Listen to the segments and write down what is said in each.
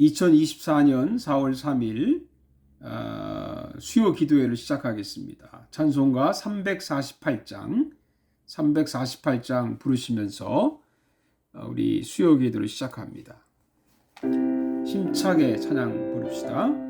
2024년 4월 3일 어, 수요 기도회를 시작하겠습니다. 찬송가 348장, 348장 부르시면서 어, 우리 수요 기도를 시작합니다. 힘차게 찬양 부릅시다.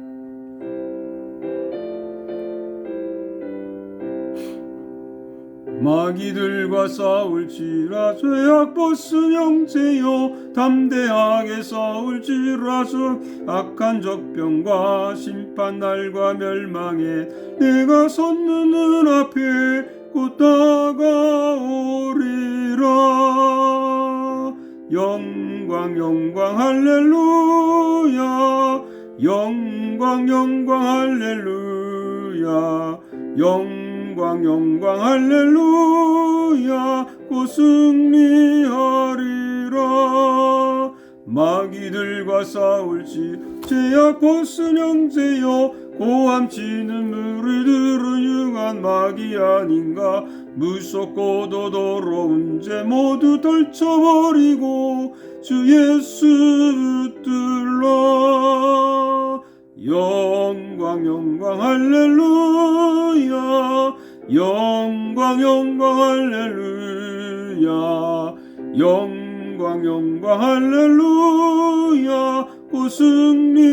마귀들과 싸울지라 죄악 벗은 형제여 담대하게 싸울지라서 악한 적병과 심판 날과 멸망에 내가 섰는 눈앞에 곧 다가오리라. 영광 영광 할렐루야. 영광 영광 할렐루야. 영 영광 영광 할렐루야. 곧 승리하리라. 마귀들과 싸울지 제약 벗은 형제여 고함치는 무리들은 융한 마귀 아닌가. 무섭고 도 더러운 죄 모두 덜쳐버리고 주 예수 붙들라 영광 영광 할렐루야. 영광 영광 할렐루야. 영광 영광 할렐루야. 곧 승리하리라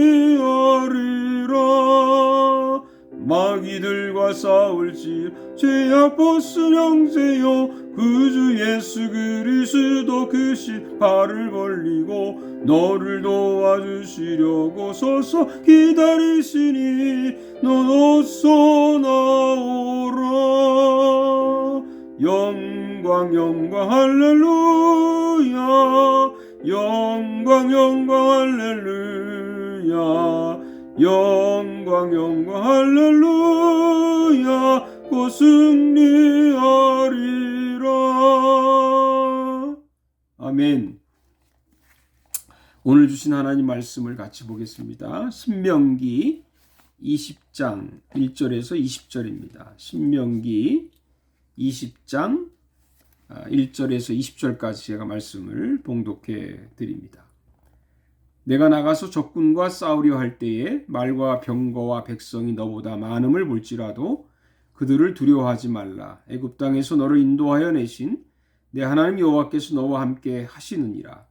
마귀들과 싸울지 죄악 벗은 형제여 그주 예수 그리스도 그 신 발을 벌리고 너를 도와주시려고 서서 기다리시니 넌 어서 나오라. 영광 영광 할렐루야. 영광 영광 할렐루야. 영광 영광 할렐루야. 곧 승리하 아멘 오늘 주신 하나님 말씀을 같이 보겠습니다. 신명기 20장 1절에서 20절입니다. 신명기 20장 1절에서 20절까지 제가 말씀을 봉독해 드립니다. 내가 나가서 적군과 싸우려 할 때에 말과 병거와 백성이 너보다 많음을 볼지라도 그들을 두려워하지 말라. 애굽 땅에서 너를 인도하여 내신 내 하나님 여호와께서 너와 함께 하시느니라.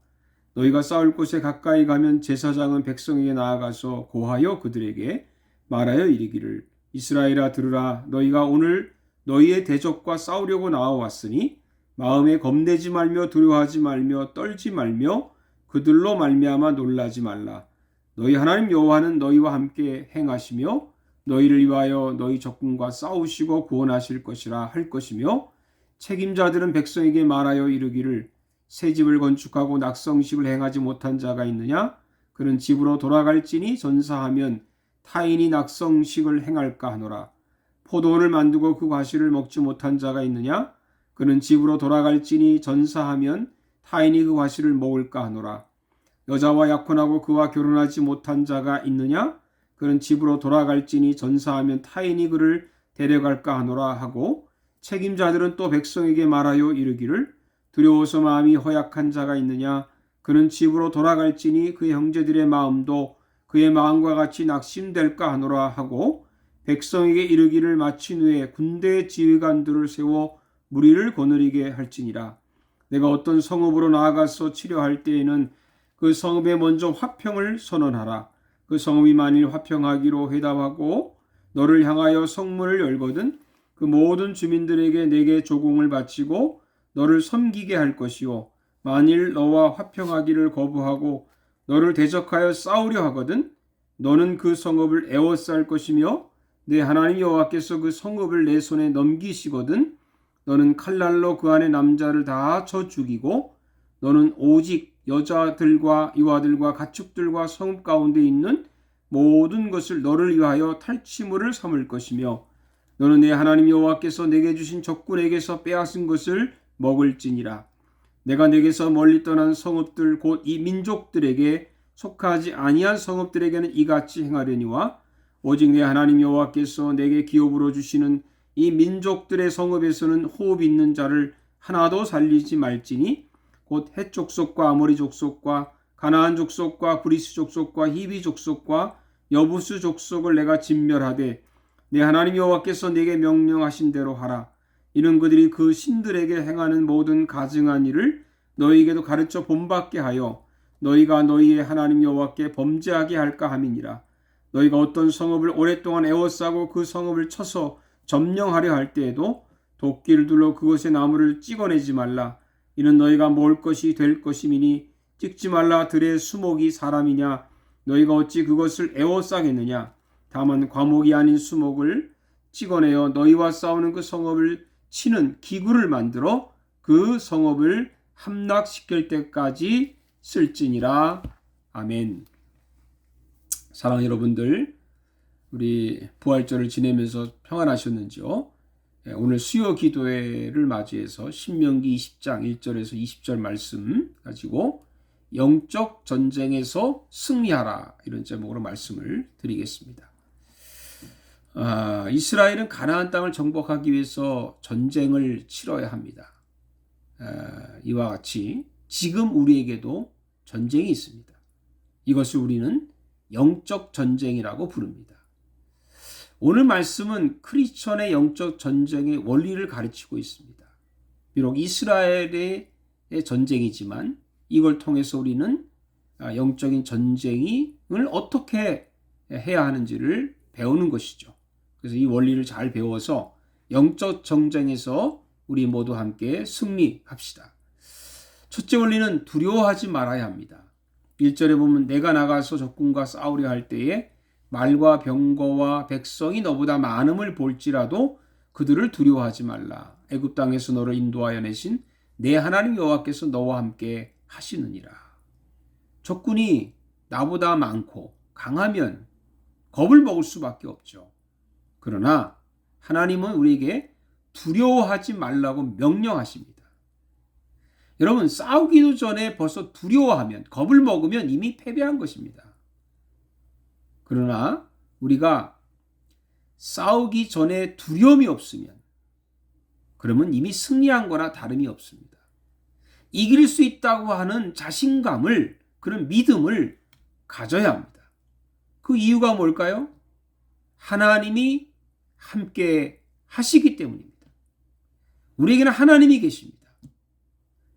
너희가 싸울 곳에 가까이 가면 제사장은 백성에게 나아가서 고하여 그들에게 말하여 이르기를 이스라엘아 들으라 너희가 오늘 너희의 대적과 싸우려고 나와왔으니 마음에 겁내지 말며 두려워하지 말며 떨지 말며 그들로 말미암아 놀라지 말라. 너희 하나님 여호와는 너희와 함께 행하시며 너희를 위하여 너희 적군과 싸우시고 구원하실 것이라 할 것이며 책임자들은 백성에게 말하여 이르기를 새 집을 건축하고 낙성식을 행하지 못한 자가 있느냐? 그는 집으로 돌아갈지니 전사하면 타인이 낙성식을 행할까 하노라. 포도원을 만들고 그 과실을 먹지 못한 자가 있느냐? 그는 집으로 돌아갈지니 전사하면 타인이 그 과실을 먹을까 하노라. 여자와 약혼하고 그와 결혼하지 못한 자가 있느냐? 그는 집으로 돌아갈지니 전사하면 타인이 그를 데려갈까 하노라 하고 책임자들은 또 백성에게 말하여 이르기를 두려워서 마음이 허약한 자가 있느냐? 그는 집으로 돌아갈지니 그의 형제들의 마음도 그의 마음과 같이 낙심될까 하노라 하고 백성에게 이르기를 마친 후에 군대의 지휘관들을 세워 무리를 거느리게 할지니라. 내가 어떤 성읍으로 나아가서 치료할 때에는 그 성읍에 먼저 화평을 선언하라. 그 성읍이 만일 화평하기로 회답하고 너를 향하여 성문을 열거든 그 모든 주민들에게 내게 조공을 바치고 너를 섬기게 할 것이요. 만일 너와 화평하기를 거부하고 너를 대적하여 싸우려 하거든 너는 그 성읍을 에워쌀 것이며 내 하나님 여호와께서 그 성읍을 내 손에 넘기시거든 너는 칼날로 그 안에 남자를 다 쳐 죽이고 너는 오직 여자들과 이와들과 가축들과 성읍 가운데 있는 모든 것을 너를 위하여 탈취물을 삼을 것이며 너는 내 하나님 여호와께서 내게 주신 적군에게서 빼앗은 것을 먹을지니라. 내가 내게서 멀리 떠난 성읍들 곧 이 민족들에게 속하지 아니한 성읍들에게는 이같이 행하려니와 오직 내 하나님 여호와께서 내게 기업으로 주시는 이 민족들의 성읍에서는 호흡 있는 자를 하나도 살리지 말지니 곧헷 족속과 아모리 족속과 가나안 족속과 브리스 족속과 히비 족속과 여부스 족속을 내가 진멸하되 내 하나님 여호와께서 내게 명령하신 대로 하라. 이는 그들이 그 신들에게 행하는 모든 가증한 일을 너희에게도 가르쳐 본받게 하여 너희가 너희의 하나님 여호와께 범죄하게 할까 함이니라. 너희가 어떤 성읍을 오랫동안 애워싸고 그 성읍을 쳐서 점령하려 할 때에도 도끼를 둘러 그것의 나무를 찍어내지 말라. 이는 너희가 먹을 것이 될 것임이니 찍지 말라 들의 수목이 사람이냐 너희가 어찌 그것을 애워싸겠느냐 다만 과목이 아닌 수목을 찍어내어 너희와 싸우는 그 성읍을 치는 기구를 만들어 그 성읍을 함락시킬 때까지 쓸지니라 아멘. 사랑 여러분들, 우리 부활절을 지내면서 평안하셨는지요? 예, 오늘 수요 기도회를 맞이해서 신명기 20장 1절에서 20절 말씀 가지고 영적 전쟁에서 승리하라 이런 제목으로 말씀을 드리겠습니다. 아, 이스라엘은 가나안 땅을 정복하기 위해서 전쟁을 치러야 합니다. 아, 이와 같이 지금 우리에게도 전쟁이 있습니다. 이것을 우리는 영적 전쟁이라고 부릅니다. 오늘 말씀은 크리스천의 영적 전쟁의 원리를 가르치고 있습니다. 비록 이스라엘의 전쟁이지만 이걸 통해서 우리는 영적인 전쟁을 어떻게 해야 하는지를 배우는 것이죠. 그래서 이 원리를 잘 배워서 영적 전쟁에서 우리 모두 함께 승리합시다. 첫째 원리는 두려워하지 말아야 합니다. 1절에 보면 내가 나가서 적군과 싸우려 할 때에 말과 병거와 백성이 너보다 많음을 볼지라도 그들을 두려워하지 말라. 애굽 땅에서 너를 인도하여 내신 내 하나님 여호와께서 너와 함께 하시느니라. 적군이 나보다 많고 강하면 겁을 먹을 수밖에 없죠. 그러나 하나님은 우리에게 두려워하지 말라고 명령하십니다. 여러분 싸우기도 전에 벌써 두려워하면 겁을 먹으면 이미 패배한 것입니다. 그러나 우리가 싸우기 전에 두려움이 없으면 그러면 이미 승리한 거나 다름이 없습니다. 이길 수 있다고 하는 자신감을 그런 믿음을 가져야 합니다. 그 이유가 뭘까요? 하나님이 함께 하시기 때문입니다. 우리에게는 하나님이 계십니다.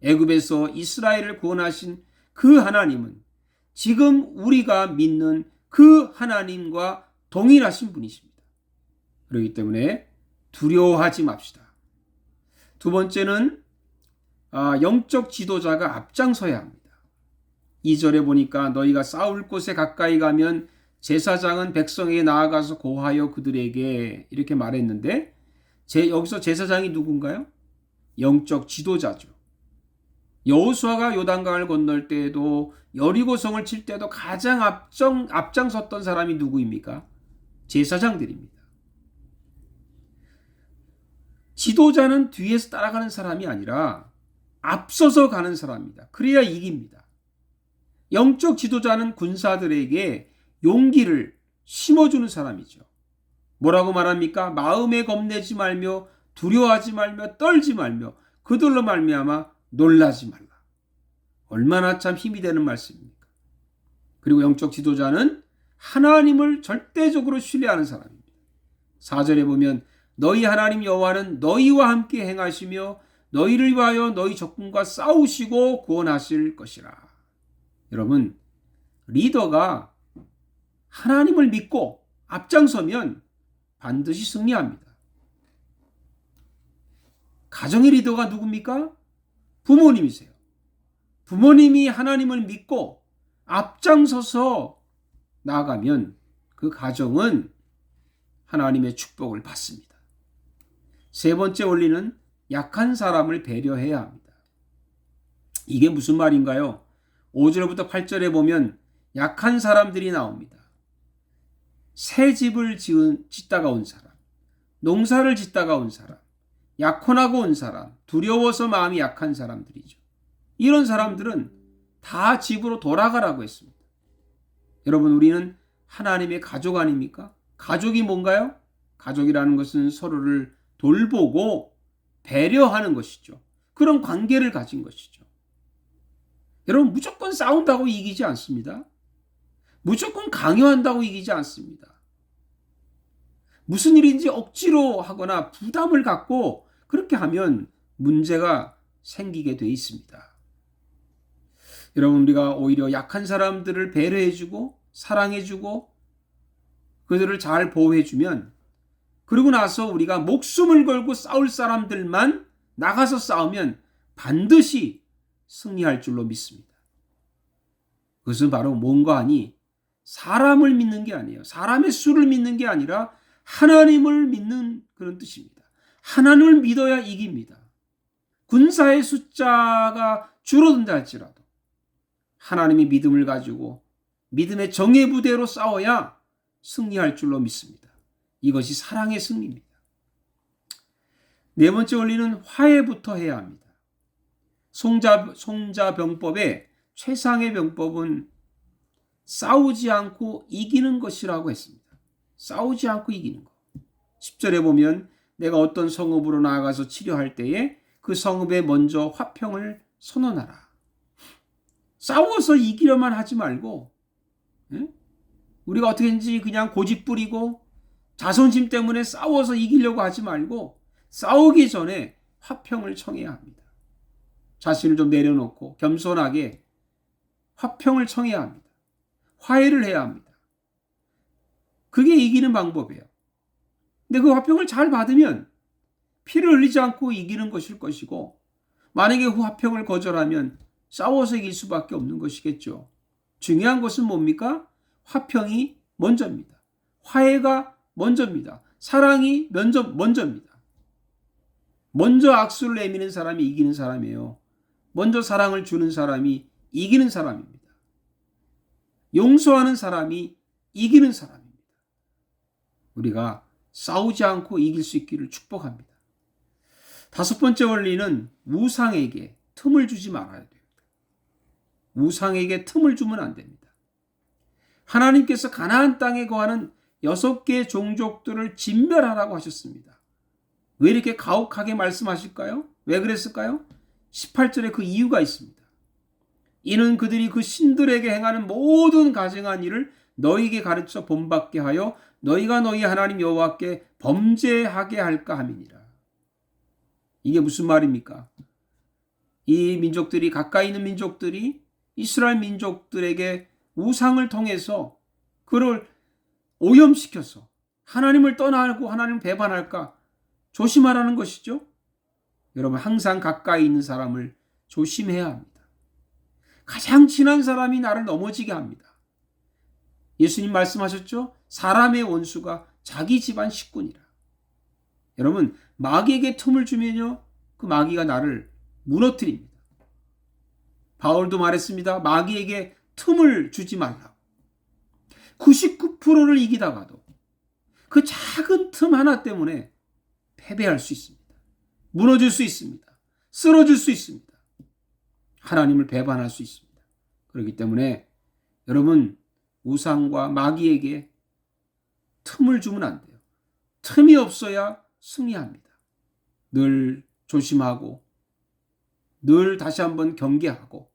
애굽에서 이스라엘을 구원하신 그 하나님은 지금 우리가 믿는 그 하나님과 동일하신 분이십니다. 그렇기 때문에 두려워하지 맙시다. 두 번째는 아, 영적 지도자가 앞장서야 합니다. 2절에 보니까 너희가 싸울 곳에 가까이 가면 제사장은 백성에게 나아가서 고하여 그들에게 이렇게 말했는데 제, 여기서 제사장이 누군가요? 영적 지도자죠. 여호수아가 요단강을 건널 때에도 여리고성을 칠 때도 가장 앞장 앞장섰던 사람이 누구입니까? 제사장들입니다. 지도자는 뒤에서 따라가는 사람이 아니라 앞서서 가는 사람입니다. 그래야 이깁니다. 영적 지도자는 군사들에게 용기를 심어주는 사람이죠. 뭐라고 말합니까? 마음에 겁내지 말며 두려워하지 말며 떨지 말며 그들로 말미암아 놀라지 말라. 얼마나 참 힘이 되는 말씀입니까? 그리고 영적 지도자는 하나님을 절대적으로 신뢰하는 사람입니다. 4절에 보면 너희 하나님 여호와는 너희와 함께 행하시며 너희를 위하여 너희 적군과 싸우시고 구원하실 것이라. 여러분, 리더가 하나님을 믿고 앞장서면 반드시 승리합니다. 가정의 리더가 누굽니까? 부모님이세요. 부모님이 하나님을 믿고 앞장서서 나아가면 그 가정은 하나님의 축복을 받습니다. 세 번째 원리는 약한 사람을 배려해야 합니다. 이게 무슨 말인가요? 5절부터 8절에 보면 약한 사람들이 나옵니다. 새 집을 지은, 짓다가 온 사람, 농사를 짓다가 온 사람, 약혼하고 온 사람, 두려워서 마음이 약한 사람들이죠. 이런 사람들은 다 집으로 돌아가라고 했습니다. 여러분, 우리는 하나님의 가족 아닙니까? 가족이 뭔가요? 가족이라는 것은 서로를 돌보고 배려하는 것이죠. 그런 관계를 가진 것이죠. 여러분 무조건 싸운다고 이기지 않습니다. 무조건 강요한다고 이기지 않습니다. 무슨 일인지 억지로 하거나 부담을 갖고 그렇게 하면 문제가 생기게 돼 있습니다. 여러분 우리가 오히려 약한 사람들을 배려해주고 사랑해주고 그들을 잘 보호해주면 그러고 나서 우리가 목숨을 걸고 싸울 사람들만 나가서 싸우면 반드시 승리할 줄로 믿습니다. 그것은 바로 뭔가 하니 사람을 믿는 게 아니에요. 사람의 수를 믿는 게 아니라 하나님을 믿는 그런 뜻입니다. 하나님을 믿어야 이깁니다. 군사의 숫자가 줄어든다 할지라도 하나님의 믿음을 가지고 믿음의 정예 부대로 싸워야 승리할 줄로 믿습니다. 이것이 사랑의 승리입니다. 네 번째 원리는 화해부터 해야 합니다. 송자, 송자병법의 최상의 병법은 싸우지 않고 이기는 것이라고 했습니다. 싸우지 않고 이기는 것. 10절에 보면 내가 어떤 성읍으로 나아가서 치료할 때에 그 성읍에 먼저 화평을 선언하라. 싸워서 이기려만 하지 말고 응? 우리가 어떻게든지 그냥 고집 부리고 자존심 때문에 싸워서 이기려고 하지 말고 싸우기 전에 화평을 청해야 합니다. 자신을 좀 내려놓고 겸손하게 화평을 청해야 합니다. 화해를 해야 합니다. 그게 이기는 방법이에요. 근데 그 화평을 잘 받으면 피를 흘리지 않고 이기는 것일 것이고 만약에 그 화평을 거절하면 싸워서 이길 수밖에 없는 것이겠죠. 중요한 것은 뭡니까? 화평이 먼저입니다. 화해가 먼저입니다. 사랑이 먼저, 먼저입니다. 먼저 악수를 내미는 사람이 이기는 사람이에요. 먼저 사랑을 주는 사람이 이기는 사람입니다. 용서하는 사람이 이기는 사람입니다. 우리가 싸우지 않고 이길 수 있기를 축복합니다. 다섯 번째 원리는 우상에게 틈을 주지 말아야 됩니다. 우상에게 틈을 주면 안 됩니다. 하나님께서 가나안 땅에 거하는 여섯 개 종족들을 진멸하라고 하셨습니다. 왜 이렇게 가혹하게 말씀하실까요? 왜 그랬을까요? 18절에 그 이유가 있습니다. 이는 그들이 그 신들에게 행하는 모든 가증한 일을 너희에게 가르쳐 본받게 하여 너희가 너희 하나님 여호와께 범죄하게 할까 함이니라. 이게 무슨 말입니까? 이 민족들이 가까이 있는 민족들이 이스라엘 민족들에게 우상을 통해서 그를 오염시켜서 하나님을 떠나고 하나님을 배반할까 조심하라는 것이죠. 여러분 항상 가까이 있는 사람을 조심해야 합니다. 가장 친한 사람이 나를 넘어지게 합니다. 예수님 말씀하셨죠? 사람의 원수가 자기 집안 식구니라. 여러분 마귀에게 틈을 주면요 그 마귀가 나를 무너뜨립니다. 바울도 말했습니다. 마귀에게 틈을 주지 말라고. 99%를 이기다가도 그 작은 틈 하나 때문에 패배할 수 있습니다. 무너질 수 있습니다. 쓰러질 수 있습니다. 하나님을 배반할 수 있습니다. 그렇기 때문에 여러분 우상과 마귀에게 틈을 주면 안 돼요. 틈이 없어야 승리합니다. 늘 조심하고 늘 다시 한번 경계하고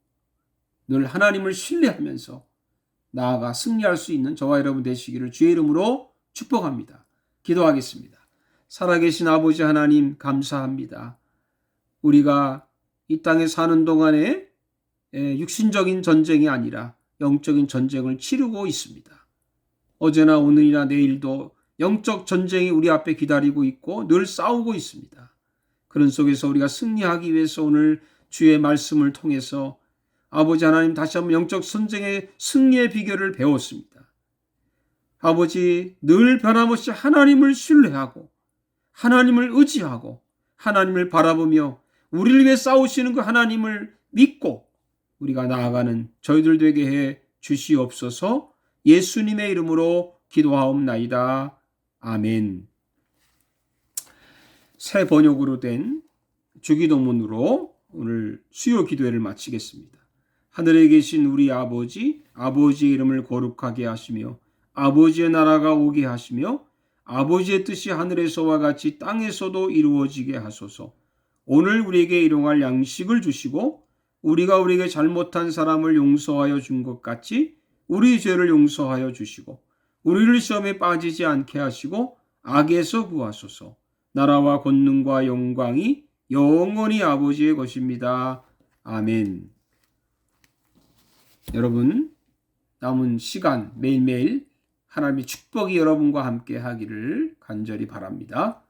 늘 하나님을 신뢰하면서 나아가 승리할 수 있는 저와 여러분 되시기를 주의 이름으로 축복합니다. 기도하겠습니다. 살아계신 아버지 하나님 감사합니다. 우리가 이 땅에 사는 동안에 육신적인 전쟁이 아니라 영적인 전쟁을 치르고 있습니다. 어제나 오늘이나 내일도 영적 전쟁이 우리 앞에 기다리고 있고 늘 싸우고 있습니다. 그런 속에서 우리가 승리하기 위해서 오늘 주의 말씀을 통해서 아버지 하나님 다시 한번 영적 전쟁의 승리의 비결을 배웠습니다. 아버지 늘 변함없이 하나님을 신뢰하고 하나님을 의지하고 하나님을 바라보며 우리를 위해 싸우시는 그 하나님을 믿고 우리가 나아가는 저희들 되게 해 주시옵소서 예수님의 이름으로 기도하옵나이다. 아멘. 새 번역으로 된 주기도문으로 오늘 수요 기도회를 마치겠습니다. 하늘에 계신 우리 아버지, 아버지의 이름을 거룩하게 하시며 아버지의 나라가 오게 하시며 아버지의 뜻이 하늘에서와 같이 땅에서도 이루어지게 하소서. 오늘 우리에게 일용할 양식을 주시고 우리가 우리에게 잘못한 사람을 용서하여 준 것 같이 우리 죄를 용서하여 주시고 우리를 시험에 빠지지 않게 하시고 악에서 구하소서. 나라와 권능과 영광이 영원히 아버지의 것입니다. 아멘. 여러분 남은 시간 매일매일 하나님의 축복이 여러분과 함께 하기를 간절히 바랍니다.